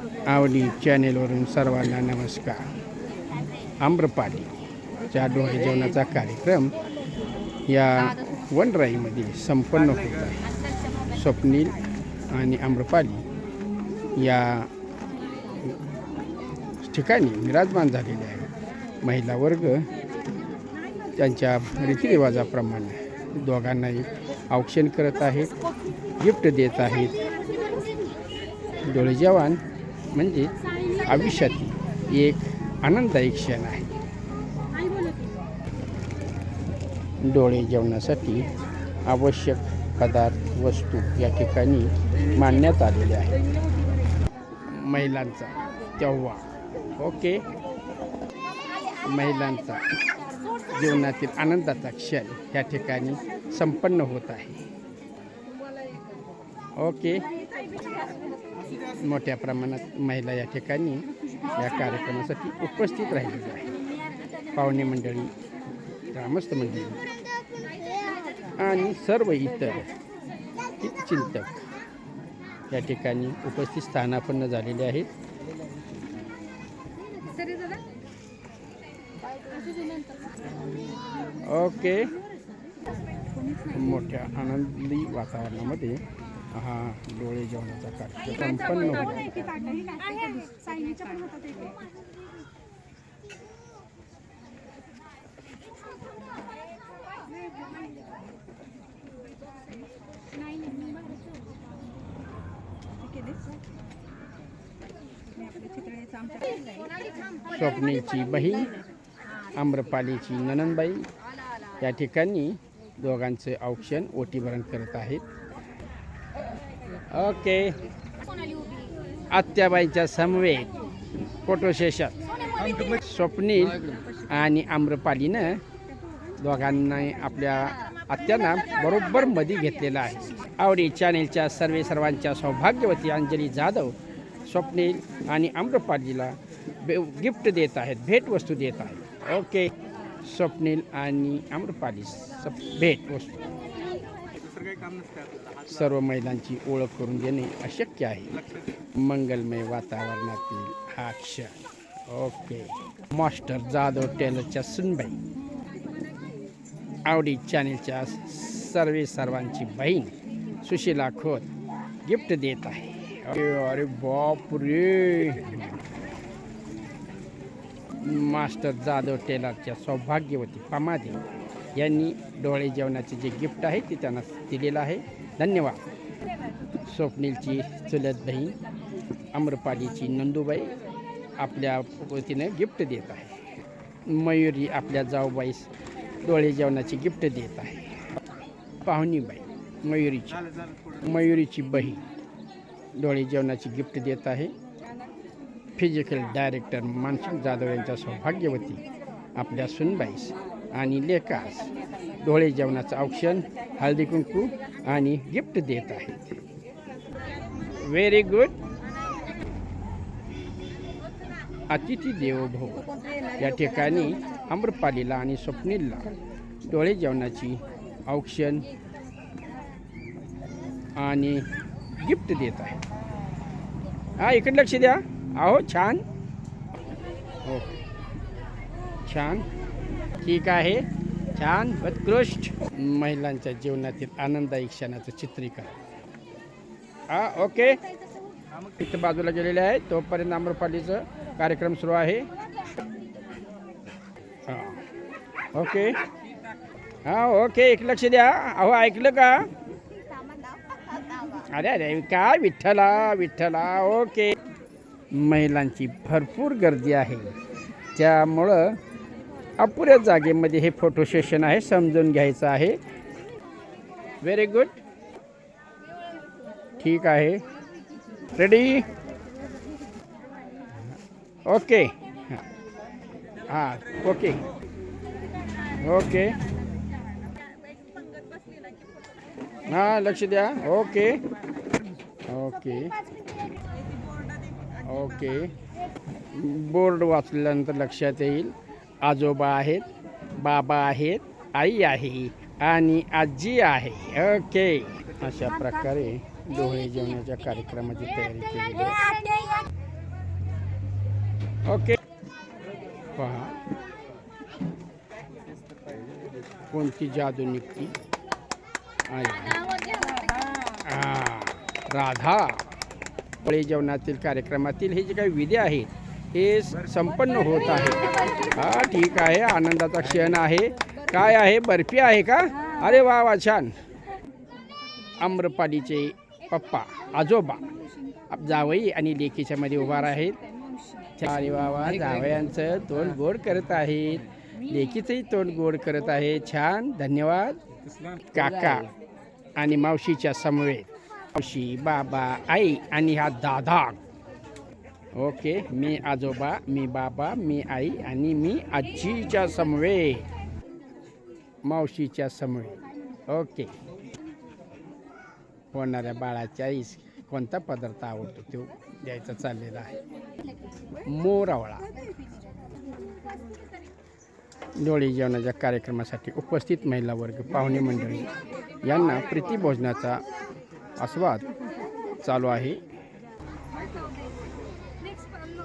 आवडी चॅनेलवरून सर्वांना नमस्कार. आम्रपालीच्या डोळे जेवणाचा कार्यक्रम या वनराईमध्ये संपन्न होत आहे. स्वप्नील आणि आम्रपाली या ठिकाणी विराजमान झालेले आहे महिला वर्ग त्यांच्या रीतिरिवाजाप्रमाणे दोघांनाही औक्षण करत आहेत गिफ्ट देत आहेत. डोळे जवान म्हणजे आयुष्यातील एक आनंददायी क्षण आहे. डोळे जेवणासाठी आवश्यक पदार्थ वस्तू या ठिकाणी मांडण्यात आलेले आहे. महिलांचा तेव्हा ओके? महिलांचा जीवनातील आनंदाचा क्षण या ठिकाणी संपन्न होत आहे. ओके? मोठ्या प्रमाणात महिला या ठिकाणी या कार्यक्रमासाठी उपस्थित राहिलेल्या आहे पाहुणे मंडळी ग्रामस्थ मंडळी आणि सर्व इतर चिंतक या ठिकाणी उपस्थित स्थानापन्न झालेले आहेत. ओके. मोठ्या आनंदी वातावरणामध्ये हा डोळे जेवणाचा कार्यक्रम होतो. स्वप्नीची बहीण आम्रपालीची ननंदबाई या ठिकाणी दोघांचे औक्षण ओटीभरण करत आहेत. ओके. आत्याबाईंच्या समवेत फोटो सेशन. स्वप्नील आणि आम्रपालीनं दोघांना आपल्या आत्यांना बरोबर मधी घेतलेला आहे. आवडी चॅनेलच्या सर्वे सर्वांच्या सौभाग्यवती अंजली जाधव स्वप्नील आणि आम्रपालीला बे गिफ्ट देत आहेत भेटवस्तू देत आहेत. ओके. स्वप्नील आणि आम्रपाली सर्व महिलांची ओळख करून देणे अशक्य आहे. मंगलमय वातावरणातील हा क्षण. ओके. मास्टर जाधव टेलरच्या सुनबाई. आवडी चॅनेलच्या सर्वे सर्वांची बहीण सुशीला खोत गिफ्ट देत आहे. अरे अरे बाप रे मास्टर जाधव टेलरच्या सौभाग्यवती पमादे यांनी डोळे जेवणाचे जे गिफ्ट आहे ते त्यांना दिलेलं आहे. धन्यवाद. स्वप्नीलची चुलत बहीण आम्रपालीची नंदूबाई आपल्या वतीनं गिफ्ट देत आहे. मयुरी आपल्या जाऊबाईस डोळे जेवणाची गिफ्ट देत आहे. पाहुणीबाई मयुरीची मयुरीची बहीण डोळे जेवणाची गिफ्ट देत आहे. फिजिकल डायरेक्टर मानसिंग जाधव यांच्या सौभाग्यवती आपल्या सुनबाईस आणि लेकास. डोळे जेवणाचं औक्षण हळदी कुंकू आणि गिफ्ट देत आहेत व्हेरी गुड अतिथी देवभव या ठिकाणी आम्रपालीला आणि स्वप्नीलला डोळे जेवणाची औक्षण आणि गिफ्ट देत आहे. हा इकडे लक्ष द्या. अहो छान. ओके छान. ठीक आहे. छान उत्कृष्ट. महिलांच्या जीवनातील आनंददायी क्षणाचं चित्रीकरण. हा ओके. इथं बाजूला गेलेले आहे तोपर्यंत आम्रपालीचं कार्यक्रम सुरू आहे. हां ओके. हा ओके एक लक्ष द्या. अहो ऐकलं का? अरे अरे काय विठ्ठला विठ्ठला ओके. महिलांची भरपूर गर्दी आहे. त्यामुळं अपुऱ्या जागेमध्ये हे फोटो सेशन आहे समजून घ्यायचं आहे. व्हेरी गुड ठीक आहे. रेडी ओके हां ओके ओके हां लक्ष द्या. ओके ओके ओके बोर्ड वाचल्यानंतर लक्षात येईल. आजोबा आहेत बाबा आहेत आई आहे आणि आजी आहे. ओके. अशा प्रकारे डोळे जेवणाच्या कार्यक्रमाची तयारी केलेली आहे. ओके. पहा. कोणती जादू निघती? राधा. डोळे जेवणातील कार्यक्रमातील हे जे काही विधी आहेत हे स- संपन्न होत आहे. हा ठीक आहे. आनंदाचा क्षण आहे. काय आहे? बर्फी आहे का? अरे वा वा छान. आम्रपालीचे पप्पा आजोबा. जावई आणि लेखीच्यामध्ये उभा आहेत अरे वा वा जावयांचं तोंड गोड करत आहेत. लेखीचंही तोंड गोड करत आहे. छान. धन्यवाद. काका आणि मावशीच्या समवेत. मावशी बाबा आई आणि हा दादा. ओके मी आजोबा मी बाबा मी आई आणि मी आजीच्या समवे. मावशीच्या समवे. ओके. होणाऱ्या बाळाच्या आईस कोणता पदार्थ आवडतो तो द्यायचा चाललेला आहे. मोरावळा. डोळे जेवणाच्या कार्यक्रमासाठी उपस्थित महिला वर्ग पाहुणे मंडळी यांना प्रीती भोजनाचा आस्वाद चालू आहे.